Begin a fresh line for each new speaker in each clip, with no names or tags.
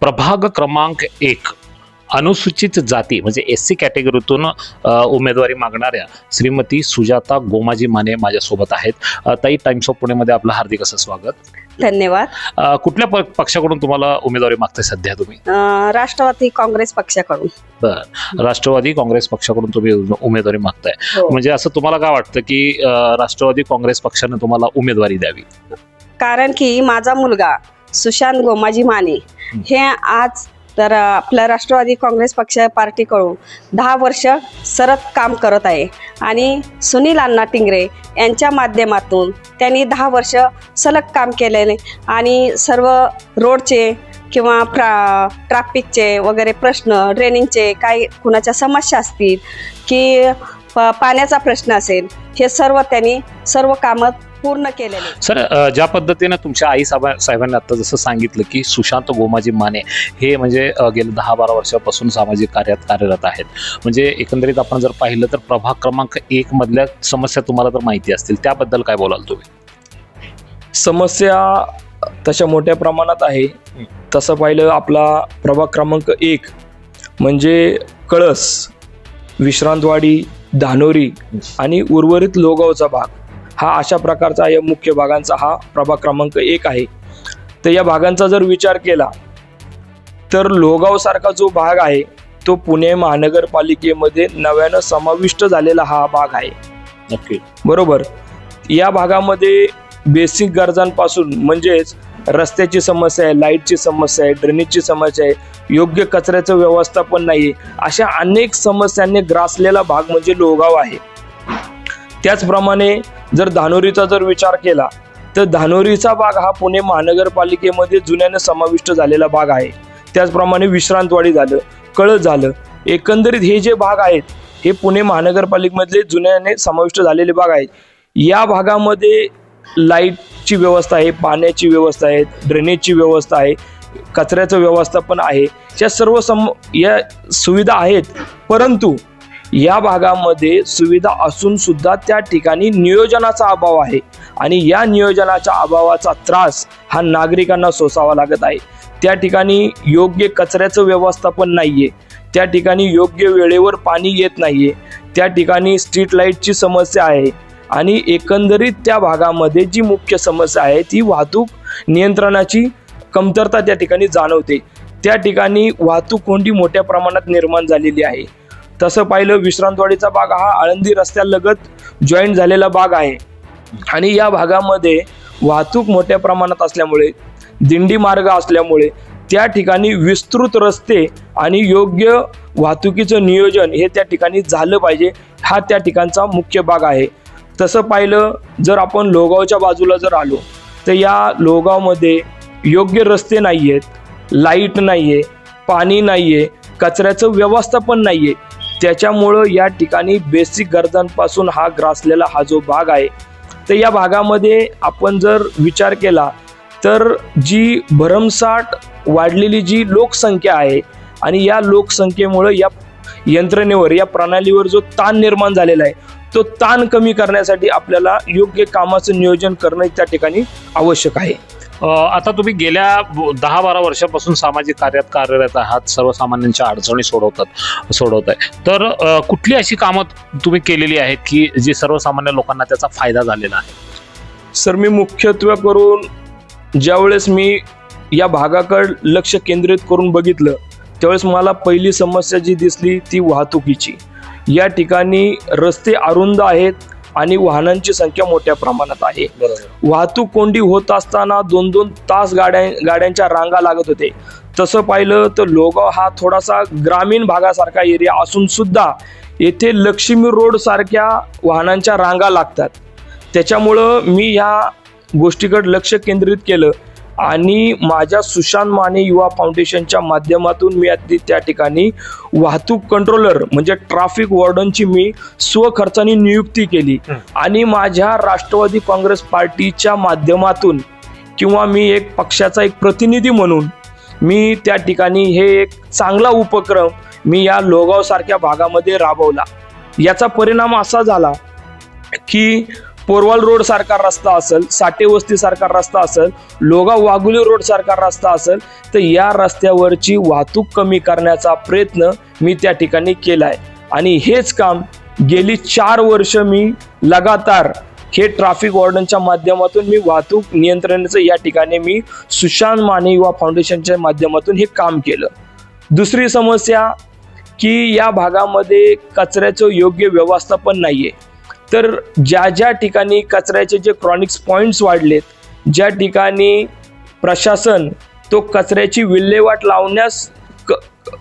प्रभाग क्रमांक एक अनुसूचित जाती म्हणजे एस सी कॅटेगरीतून उमेदवारी मागणाऱ्या श्रीमती सुजाता गोमाजी माने माझ्यासोबत आहेत. ताई टाइम्स ऑफ पुणेमध्ये आपलं हार्दिक असं स्वागत.
धन्यवाद.
कुठल्या पक्षाकडून तुम्हाला उमेदवारी मागताय सध्या तुम्ही?
राष्ट्रवादी काँग्रेस पक्षाकडून.
बर. राष्ट्रवादी काँग्रेस पक्षाकडून तुम्ही उम- उमेदवारी मागताय.
हो.
म्हणजे असं तुम्हाला काय वाटतं की राष्ट्रवादी काँग्रेस पक्षाने तुम्हाला उमेदवारी द्यावी?
कारण की माझा मुलगा सुशांत गोमाजी माने. हे आज तर आपल्या राष्ट्रवादी काँग्रेस पक्ष पार्टीकडून दहा वर्ष सरत काम करत आहे. आणि सुनील अण्णा टिंगरे यांच्या माध्यमातून त्यांनी दहा वर्ष सलग काम केलेले आणि सर्व रोडचे किंवा प्रा ट्रॅफिकचे वगैरे प्रश्न ड्रेनिंगचे काही कुणाच्या समस्या असतील की प- पाण्याचा प्रश्न असेल हे सर्व त्यांनी सर्व कामं पूर्ण केलेले.
सर ज्या पद्धतीने तुमच्या आई साहेबा साहेबांनी आता जसं सांगितलं की सुशांत गोमाजी माने हे म्हणजे अ, गेले दहा बारा वर्षापासून सामाजिक कार्यात कार्यरत आहेत. म्हणजे एकंदरीत आपण जर पाहिलं तर प्रभाग क्रमांक एक मधल्या समस्या तुम्हाला तर माहिती असतील. त्याबद्दल काय बोलाल तुम्ही?
समस्या तशा मोठ्या प्रमाणात आहे. तसं पाहिलं आपला प्रभाग क्रमांक एक म्हणजे कळस विश्रांतवाडी धानोरी आणि उर्वरित लोगावचा भाग. हा अशा प्रकारचा या मुख्य भागांचा हा प्रभाग क्रमांक एक आहे. तर या भागांचा जर विचार केला तर लोगावसारखा जो भाग आहे तो पुणे महानगरपालिकेमध्ये नव्यानं समाविष्ट झालेला हा भाग आहे.
नक्की.
बरोबर? या भागामध्ये बेसिक गरजांपासून म्हणजेच रस्त्याची समस्या आहे लाईटची समस्या आहे ड्रेनेजची समस्या आहे योग्य कचऱ्याचं व्यवस्थापन नाही अशा अनेक समस्यांनी ग्रासलेला भाग म्हणजे लोगाव आहे. त्याचप्रमाणे जर धानोरीचा जर विचार केला तर धानोरीचा भाग हा पुणे महानगरपालिकेमध्ये जुन्याने समाविष्ट झालेला भाग आहे. त्याचप्रमाणे विश्रांतवाडी झालं कळत झालं एकंदरीत हे जे भाग आहेत हे पुणे महानगरपालिकेमधले जुन्याने समाविष्ट झालेले भाग आहेत. या भागामध्ये लाईटची व्यवस्था आहे पाण्याची व्यवस्था आहे ड्रेनेजची व्यवस्था आहे कचऱ्याचं व्यवस्थापन आहे. या सर्व सम या सुविधा आहेत परंतु या भागामध्ये सुविधा असून सुद्धा त्या ठिकाणी नियोजनाचा अभाव आहे. आणि या नियोजनाच्या अभावाचा त्रास हा नागरिकांना सोसावा लागत आहे. त्या ठिकाणी योग्य कचऱ्याचं व्यवस्थापन नाहीये. त्या ठिकाणी योग्य वेळेवर पाणी येत नाहीये. त्या ठिकाणी स्ट्रीट लाईटची समस्या आहे. आणि एकंदरीत त्या भागामध्ये जी मुख्य समस्या आहे ती वाहतूक नियंत्रणाची कमतरता त्या ठिकाणी जाणवते. त्या ठिकाणी वाहतूक कोंडी मोठ्या प्रमाणात निर्माण झालेली आहे. तसं पाहिलं विश्रांतवाडीचा भाग हा आळंदी रस्त्यालगत जॉईंट झालेला भाग आहे. आणि या भागामध्ये वाहतूक मोठ्या प्रमाणात असल्यामुळे दिंडी मार्ग असल्यामुळे त्या ठिकाणी विस्तृत रस्ते आणि योग्य वाहतुकीचं नियोजन हे त्या ठिकाणी झालं पाहिजे हा त्या ठिकाणचा मुख्य भाग आहे. तसं पाहिलं जर आपण लोगावच्या बाजूला जर आलो तर या लोगावमध्ये योग्य रस्ते नाही आहेत लाइट नाही आहे पाणी नाही आहे कचऱ्याचं व्यवस्थापन नाही आहे त्याच्यामुळं या ठिकाणी बेसिक गरजांपासून हा ग्रासलेला हा जो भाग आहे तर या भागामध्ये आपण जर विचार केला तर जी भरमसाठ वाढलेली जी लोकसंख्या आहे आणि या लोकसंख्येमुळं या यंत्रणेवर या प्रणालीवर जो ताण निर्माण झालेला आहे तो ताण कमी करण्यासाठी आपल्याला योग्य कामाचं नियोजन करणं त्या ठिकाणी आवश्यक आहे.
आता तुम्ही गेल्या दहा बारा वर्षापासून सामाजिक कार्यात कार्यरत आहात सर्वसामान्यांच्या अडचणी सोडवतात सोडवत आहे तर कुठली अशी कामं तुम्ही केलेली आहेत की जी सर्वसामान्य लोकांना त्याचा फायदा झालेला आहे?
सर मी मुख्यत्वे करून ज्यावेळेस मी या भागाकडे लक्ष केंद्रित करून बघितलं त्यावेळेस मला पहिली समस्या जी दिसली ती वाहतुकीची. या ठिकाणी रस्ते अरुंद आहेत आणि वाहनांची संख्या मोठ्या प्रमाणात आहे. वाहतूक कोंडी होत असताना दोन दोन तास गाड्या गाड्यांच्या रांगा लागत होते. तसं पाहिलं तर लोगाव हा थोडासा ग्रामीण भागासारखा एरिया असून सुद्धा येथे लक्ष्मी रोड सारख्या वाहनांच्या रांगा लागतात. त्याच्यामुळं मी ह्या गोष्टीकडे लक्ष केंद्रित केलं. आणि माझ्या सुशांत माने युवा फाउंडेशनच्या माध्यमातून मी अगदी त्या ठिकाणी वाहतूक कंट्रोलर म्हणजे ट्रॅफिक वॉर्डनची मी स्वखर्चाने नियुक्ती केली. आणि माझ्या राष्ट्रवादी काँग्रेस पार्टीच्या माध्यमातून किंवा मी एक पक्षाचा एक प्रतिनिधी म्हणून मी त्या ठिकाणी हे एक चांगला उपक्रम मी या लोगाव सारख्या भागामध्ये राबवला याचा परिणाम असा झाला की पोरवाल रोड सारखा रस्ता असेल साठे वस्ती सारखा रस्ता असेल लोगा वाघुली रोड सारखा रस्ता असेल तर या रस्त्यावरची वाहतूक कमी करण्याचा प्रयत्न मी त्या ठिकाणी केलाय. आणि हेच काम गेली चार वर्ष मी लगातार हे ट्रॅफिक वॉर्डनच्या माध्यमातून मी वाहतूक नियंत्रणाचं या ठिकाणी मी सुशांत माने युवा फाउंडेशनच्या माध्यमातून हे काम केलं. दुसरी समस्या की या भागामध्ये कचऱ्याचं योग्य व्यवस्थापन नाही आहे तर ज्या ज्या ठिकाणी कचऱ्याचे जे क्रॉनिक्स पॉईंट्स वाढलेत ज्या ठिकाणी प्रशासन तो कचऱ्याची विल्हेवाट लावण्यास क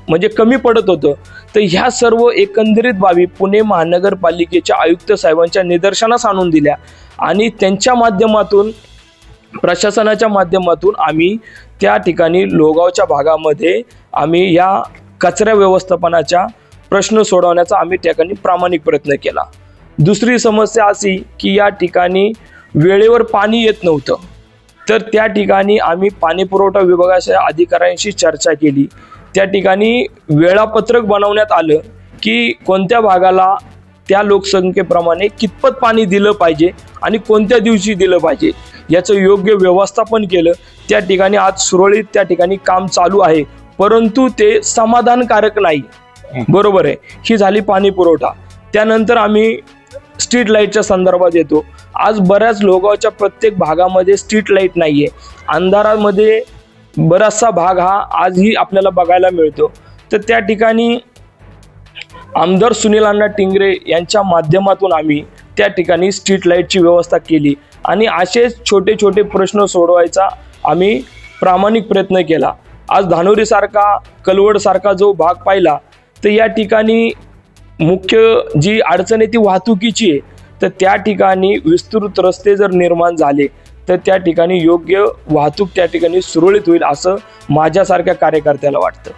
म्हणजे कमी पडत होतं तर ह्या सर्व एकंदरीत बाबी पुणे महानगरपालिकेच्या आयुक्त साहेबांच्या निदर्शनास आणून दिल्या. आणि त्यांच्या माध्यमातून प्रशासनाच्या माध्यमातून आम्ही त्या ठिकाणी लोगावच्या भागामध्ये आम्ही या कचरा व्यवस्थापनाच्या प्रश्न सोडवण्याचा आम्ही त्या ठिकाणी प्रामाणिक प्रयत्न केला. दुसरी समस्या अशी की या ठिकाणी वेळेवर पाणी येत नव्हतं. तर त्या ठिकाणी आम्ही पाणी पुरवठा विभागाच्या अधिकाऱ्यांशी चर्चा केली. त्या ठिकाणी वेळापत्रक बनवण्यात आलं की कोणत्या भागाला त्या लोकसंख्येप्रमाणे कितपत पाणी दिलं पाहिजे आणि कोणत्या दिवशी दिलं पाहिजे याचं योग्य व्यवस्थापन केलं. त्या ठिकाणी आज सुरळीत त्या ठिकाणी काम चालू आहे. परंतु ते समाधानकारक नाही. बरोबर आहे. ही झाली पाणी पुरवठा. त्यानंतर आम्ही स्ट्रीट लाईटच्या संदर्भात येतो. आज बऱ्याच लोगावच्या प्रत्येक भागामध्ये स्ट्रीट लाइट नाहीये. अंधारामध्ये बराचसा भाग हा आजही आपल्याला बघायला मिळतो. तर त्या ठिकाणी आमदार सुनील अण्णा टिंगरे यांच्या माध्यमातून आम्ही त्या ठिकाणी स्ट्रीट लाईटची व्यवस्था केली. आणि असेच छोटे छोटे प्रश्न सोडवायचा आम्ही प्रामाणिक प्रयत्न केला. आज धानोरीसारखा कलवडसारखा जो भाग पाहिला तर या ठिकाणी मुख्य जी अडचण आहे ती वाहतुकीची आहे. तर त्या ठिकाणी विस्तृत रस्ते जर निर्माण झाले तर त्या ठिकाणी योग्य वाहतूक त्या ठिकाणी सुरळीत होईल असं माझ्यासारख्या कार्यकर्त्याला वाटतं.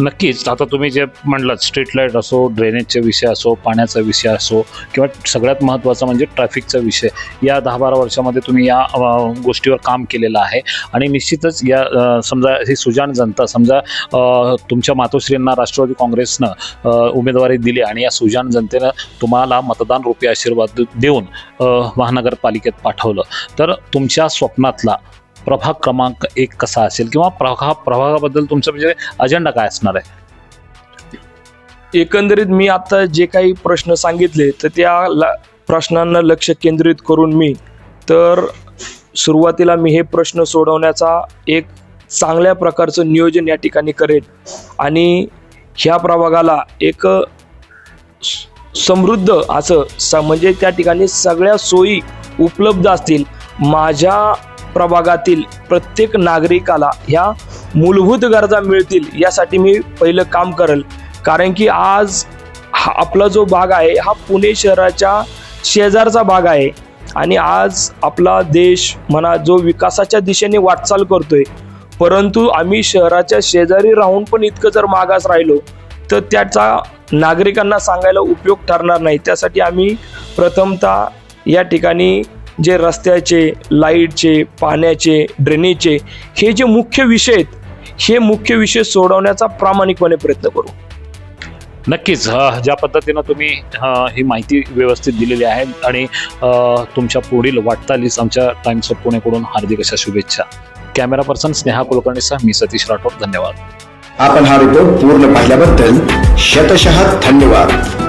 नक्कीच. आता तुम्ही जे म्हणलात स्ट्रीट लाइट असो ड्रेनेजचे विषय असो पाण्याचा विषय असो किंवा सगळ्यात महत्त्वाचा म्हणजे ट्रॅफिकचा विषय. या दहा बारा वर्षामध्ये तुम्ही या गोष्टीवर काम केलेलं आहे. आणि निश्चितच या समजा ही सुजाण जनता समजा तुमच्या मातोश्रींना राष्ट्रवादी काँग्रेसनं उमेदवारी दिली आणि या सुजाण जनतेनं तुम्हाला मतदान रुपये आशीर्वाद देऊन महानगरपालिकेत पाठवलं. तर तुमच्या स्वप्नातला प्रभाग क्रमांक एक कसा असेल किंवा प्रभा प्रभागाबद्दल तुमचं म्हणजे अजेंडा काय असणार आहे?
एकंदरीत मी आता जे काही प्रश्न सांगितले तर त्या ल- प्रश्नांना लक्ष केंद्रित करून मी तर सुरुवातीला मी हे प्रश्न सोडवण्याचा एक चांगल्या प्रकारचं नियोजन या ठिकाणी करेन. आणि ह्या प्रभागाला एक समृद्ध असं स म्हणजे त्या ठिकाणी सगळ्या सोयी उपलब्ध असतील माझ्या प्रभागातील प्रत्येक नागरिकाला ह्या मूलभूत गरजा मिळतील यासाठी मी पहिलं काम करेल. कारण की आज हा आपला जो भाग आहे हा पुणे शहराच्या शेजारचा भाग आहे. आणि आज आपला देश म्हणा जो विकासाच्या दिशेने वाटचाल करतोय. परंतु आम्ही शहराच्या शेजारी राहून पण इतकं जर मागास राहिलो तर त्याचा नागरिकांना सांगायला उपयोग ठरणार नाही. त्यासाठी आम्ही प्रथमतः या ठिकाणी जे रस्त्याचे लाईटचे पाण्याचे ड्रेनेजचे हे जे मुख्य विषय आहेत हे मुख्य विषय सोडवण्याचा प्रामाणिकपणे प्रयत्न करू.
नक्कीच ज्या पद्धतीनं तुम्ही ही माहिती व्यवस्थित दिलेली आहे आणि अ, तुमच्या पुढील वाटचालीस आमच्या टाइम्स ऑफ पुणेकडून हार्दिक अशा शुभेच्छा. कॅमेरा पर्सन स्नेहा कुलकर्णीसह मी सतीश राठोड धन्यवाद.
आपण हा रिपोर्ट पूर्ण पाहिल्याबद्दल शतशः धन्यवाद.